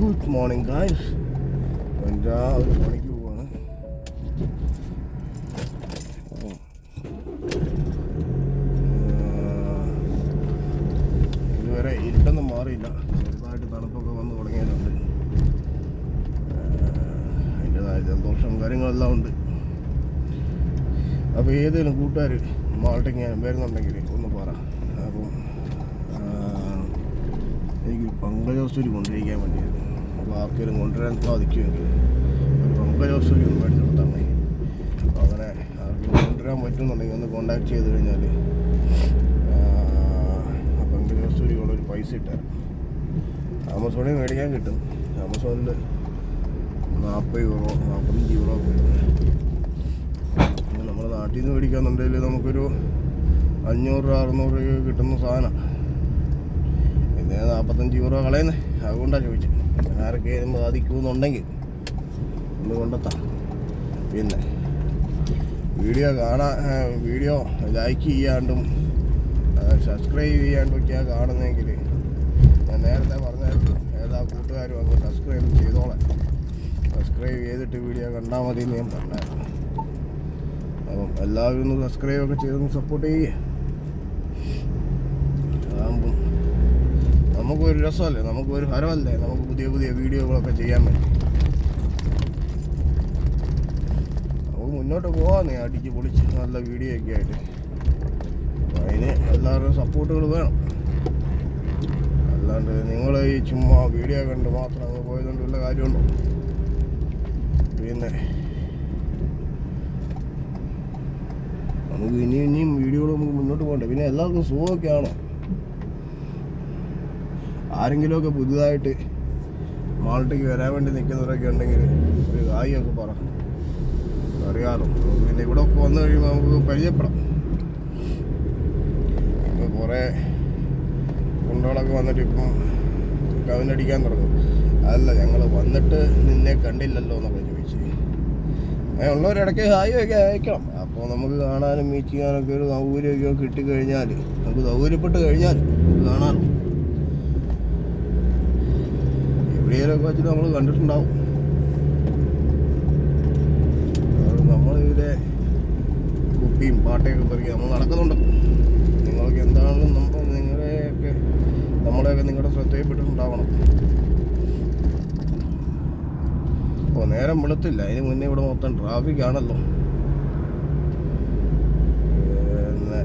Good morning guys രാവിലെ പണിക്ക് പോവാണ്. ഇതുവരെ ഇരുട്ടൊന്നും മാറിയില്ല. ചെറുതായിട്ട് തണുപ്പൊക്കെ വന്ന് തുടങ്ങിയിട്ടുണ്ട് അതിന്റെതായ ജലദോഷം കാര്യങ്ങളെല്ലാം ഉണ്ട്. അപ്പോൾ ഏതെങ്കിലും കൂട്ടുകാർ മാൾട്ടിങ് വരുന്നുണ്ടെങ്കിൽ ഒന്ന് പറ. എനിക്കൊരു പങ്കജോസ്റ്റൂരി കൊണ്ടിരിക്കാൻ വേണ്ടിയിരുന്നു അപ്പോൾ ആർക്കെങ്കിലും കൊണ്ടുവരാൻ സാധിക്കുമെങ്കിൽ ഒരു പങ്കജോസ്റ്റൂരി ഒന്ന് കൊടുത്താണേ അപ്പോൾ അങ്ങനെ ആർക്കും കൊണ്ടുവരാൻ പറ്റുന്നുണ്ടെങ്കിൽ ഒന്ന് കോണ്ടാക്ട് ചെയ്ത് കഴിഞ്ഞാൽ ആ പങ്കജോസ്റ്റൂരിക്കുള്ളൊരു പൈസ ഇട്ടാൽ ആമസോണിൽ മേടിക്കാൻ കിട്ടും. ആമസോണിൽ നാൽപ്പത് യൂറോ നാൽപ്പത്തഞ്ച് യൂറോ നമ്മുടെ നാട്ടിൽ നിന്ന് മേടിക്കാന്നുണ്ടെങ്കിൽ നമുക്കൊരു അഞ്ഞൂറ് അറുന്നൂറ് രൂപ കിട്ടുന്ന സാധനം. പിന്നെ നാൽപ്പത്തഞ്ച് യൂറോ കളയുന്നേ. അതുകൊണ്ടാണ് ചോദിച്ചത് ആർക്കേലും ബാധിക്കുമെന്നുണ്ടെങ്കിൽ ഒന്ന് കൊണ്ടെത്താം. പിന്നെ വീഡിയോ കാണാൻ വീഡിയോ ലൈക്ക് ചെയ്യാണ്ടും സബ്സ്ക്രൈബ് ചെയ്യാണ്ടും ചെയ്യാണ്ടൊക്കെയാണ് കാണുന്നതെങ്കിൽ ഞാൻ നേരത്തെ പറഞ്ഞായിരുന്നു ഏതാ കൂട്ടുകാരും അങ്ങ് സബ്സ്ക്രൈബ് ചെയ്തോളെ സബ്സ്ക്രൈബ് ചെയ്തിട്ട് വീഡിയോ കണ്ടാൽ മതി എന്ന് ഞാൻ പറഞ്ഞായിരുന്നു. അപ്പം എല്ലാവരും ഒന്ന് സബ്സ്ക്രൈബ് ഒക്കെ ചെയ്തൊന്ന് സപ്പോർട്ട് ചെയ്യേ. നമുക്കൊരു രസമല്ലേ? നമുക്കൊരു ഹരമല്ലേ? നമുക്ക് പുതിയ പുതിയ വീഡിയോകളൊക്കെ ചെയ്യാൻ പറ്റും നമുക്ക് മുന്നോട്ട് പോകാമെന്നേ അടിച്ച് പൊളിച്ച് നല്ല വീഡിയോ ഒക്കെ ആയിട്ട് അതിന് എല്ലാവരുടെയും സപ്പോർട്ടുകൾ വേണം. അല്ലാണ്ട് നിങ്ങൾ ഈ ചുമ്മാ വീഡിയോ കണ്ട് മാത്രം അങ്ങ് പോയതുകൊണ്ട് വല്ല കാര്യമുണ്ടോ? പിന്നെ നമുക്ക് ഇനിയും ഇനിയും വീഡിയോകൾ നമുക്ക് മുന്നോട്ട് പോകണ്ടേ? പിന്നെ എല്ലാവർക്കും സുഖമൊക്കെയാണോ ആരെങ്കിലുമൊക്കെ പുതുതായിട്ട് മാൾട്ടേക്ക് വരാൻ വേണ്ടി നിൽക്കുന്നവരൊക്കെ ഉണ്ടെങ്കിൽ ഒരു കായൊക്കെ പറ. അറിയാലോ. നമുക്ക് പിന്നെ ഇവിടെ ഒക്കെ വന്നു കഴിയുമ്പോൾ നമുക്ക് പരിചയപ്പെടാം. ഇപ്പോൾ കുറേ കുണ്ടകളൊക്കെ വന്നിട്ട് ഇപ്പം കവിനടിക്കാൻ തുടങ്ങും. അല്ല ഞങ്ങൾ വന്നിട്ട് നിന്നെ കണ്ടില്ലല്ലോ എന്നൊക്കെ ചോദിച്ചു. അങ്ങനെ ഉള്ളവരിടയ്ക്ക് ഹായ് ഒക്കെ അയക്കണം. അപ്പോൾ നമുക്ക് കാണാനും മീറ്റ് ചെയ്യാനൊക്കെ ഒരു സൗകര്യമൊക്കെ കിട്ടിക്കഴിഞ്ഞാൽ നമുക്ക് സൗകര്യപ്പെട്ട് കഴിഞ്ഞാൽ നമുക്ക് കാണാനും എവിടെയെങ്കിലൊക്കെ വെച്ചിട്ട് നമ്മൾ കണ്ടിട്ടുണ്ടാവും. നമ്മളിവിടെ കുപ്പിയും പാട്ടയൊക്കെ പറിക്കുക നമ്മൾ നടക്കുന്നുണ്ട്. നിങ്ങൾക്ക് എന്താണെന്ന് നമ്മൾ നിങ്ങളെയൊക്കെ നമ്മളെയൊക്കെ നിങ്ങളുടെ ശ്രദ്ധയിൽപ്പെട്ടിട്ടുണ്ടാവണം. ഓ നേരം വെളുത്തില്ല. അതിന് മുന്നേ ഇവിടെ മൊത്തം ട്രാഫിക് ആണല്ലോ പിന്നെ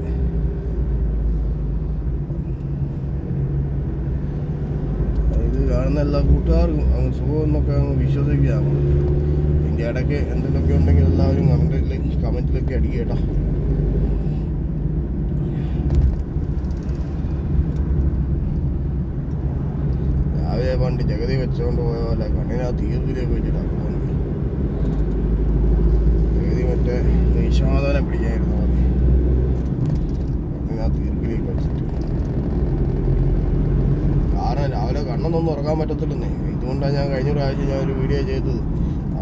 ഇത് കാണുന്ന എല്ലാ കൂട്ടുകാർക്കും അങ്ങ് സുഖം എന്നൊക്കെ അങ്ങ് ഇതിന്റെ ഇടയ്ക്ക് എന്തെങ്കിലുമൊക്കെ ഉണ്ടെങ്കിൽ എല്ലാവരും കമന്റിലേക്ക് കമന്റിലൊക്കെ അടിക്കുക രാവിലെ പണ്ട് ജഗതി വെച്ചുകൊണ്ട് പോയ പോലെ കണ്ണിനാ ഈർക്കിലേക്ക് വെച്ചിട്ടാണ് ജഗതി മറ്റേ നിശാദനം പിടിക്കായിരുന്നു. കണ്ണിനാ കണ്ണിനകത്ത് ഈർക്കിലേക്ക് വെച്ചിട്ട് രാവിലെ കണ്ണൊന്നും ഉറങ്ങാൻ പറ്റത്തില്ലെന്നേ. ഇതുകൊണ്ടാണ് ഞാൻ കഴിഞ്ഞ പ്രാവശ്യം ഞാൻ ഒരു വീഡിയോ ചെയ്തത്.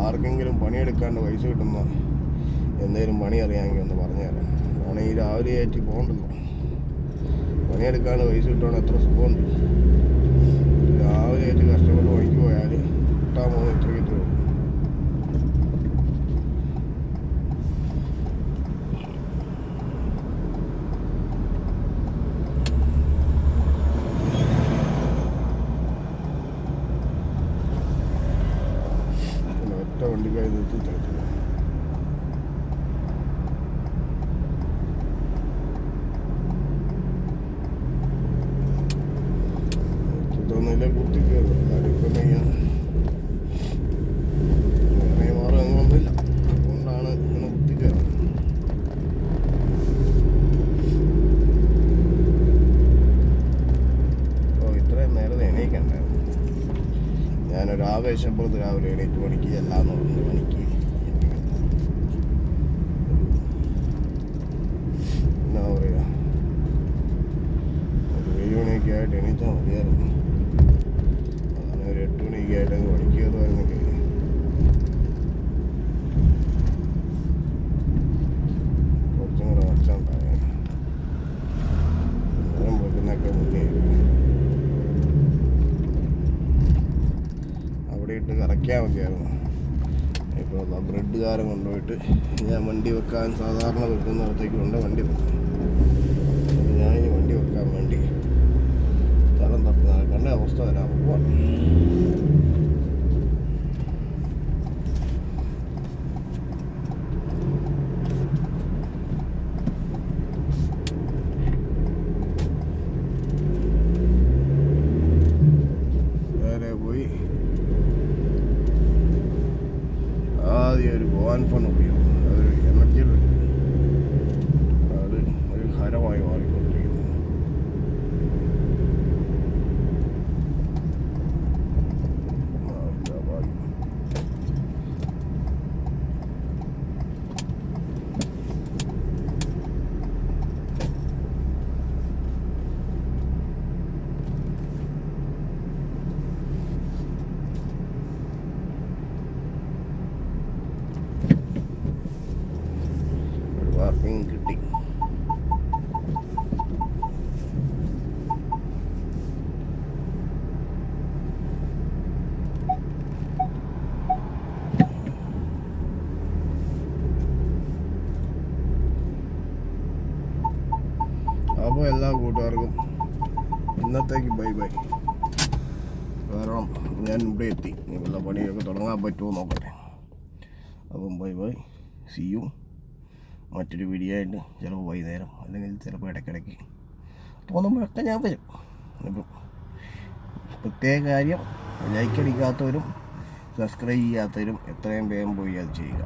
ആർക്കെങ്കിലും പണിയെടുക്കാണ്ട് പൈസ കിട്ടുന്ന എന്തെങ്കിലും പണി അറിയാമെങ്കിൽ ഒന്ന് പറഞ്ഞു തരാം കാരണം ഈ രാവിലെ ആയിട്ട് പോകണ്ടല്ലോ. പണിയെടുക്കാണ്ട് പൈസ കിട്ടുകയാണ് എത്ര സുഖമുണ്ട്. രാവിലെ ആയിട്ട് കഷ്ടപ്പെട്ട് പണിക്ക് പോയാൽ കിട്ടാൻ പോകുന്ന ഇത്ര അങ്ങൊന്നുമില്ല അതുകൊണ്ടാണ് ഇങ്ങനെ കുത്തി കയറുന്നത്. ഓ ഇത്രയും നേരത്തെ എണീക്കണ്ടായിരുന്നു. ഞാനൊരു ആവേശപ്പുറത്ത് രാവിലെ എണീറ്റ് മണിക്ക് എല്ലാം പറഞ്ഞു മണിക്ക് എന്താ പറയുക ഒരു ഏഴ് മണിയൊക്കെ ആയിട്ട് എണീറ്റാൽ മതിയായിരുന്നു. അങ്ങനെ ഒരു എട്ട് മണിയൊക്കെ ആയിട്ട് പണിക്ക് കയറുമായിരുന്നെങ്കിൽ ഇട്ട് വേണ്ടിയായിരുന്നു. ഇപ്പോൾ ബ്രെഡുകാരൻ കൊണ്ടുപോയിട്ട് ഞാൻ വണ്ടി വെക്കാൻ സാധാരണ വെക്കുന്നിടത്തേക്ക് കൊണ്ട് വണ്ടി വെക്കും. ഞാൻ ഇനി വണ്ടി വെക്കാൻ വേണ്ടി സ്ഥലം തപ്പി നടക്കേണ്ട അവസ്ഥ വരാൻ പോവാം നേരെ പോയി ആദ്യം ഒരു ഗോവാൻ ഫോൺ ഉപയോഗിക്കും അപ്പോൾ എല്ലാ കൂട്ടുകാർക്കും ഇന്നത്തേക്ക് ബൈ ബൈ. കാരണം ഞാൻ ഇവിടെ എത്തി. ഇനി വല്ല പണിയൊക്കെ തുടങ്ങാൻ പറ്റുമോ നോക്കട്ടെ. അപ്പം ബൈ ബൈ. സി യു മറ്റൊരു വീഡിയോ ആയിട്ട് ചിലപ്പോൾ വൈകുന്നേരം അല്ലെങ്കിൽ ചിലപ്പോൾ ഇടയ്ക്കിടയ്ക്ക്. തോന്നുമ്പോഴൊക്കെ ഞാൻ വരും. അപ്പം പ്രത്യേക കാര്യം ലൈക്ക് അടിക്കാത്തവരും സബ്സ്ക്രൈബ് ചെയ്യാത്തവരും എത്രയും വേഗം പോയി അത് ചെയ്യുക.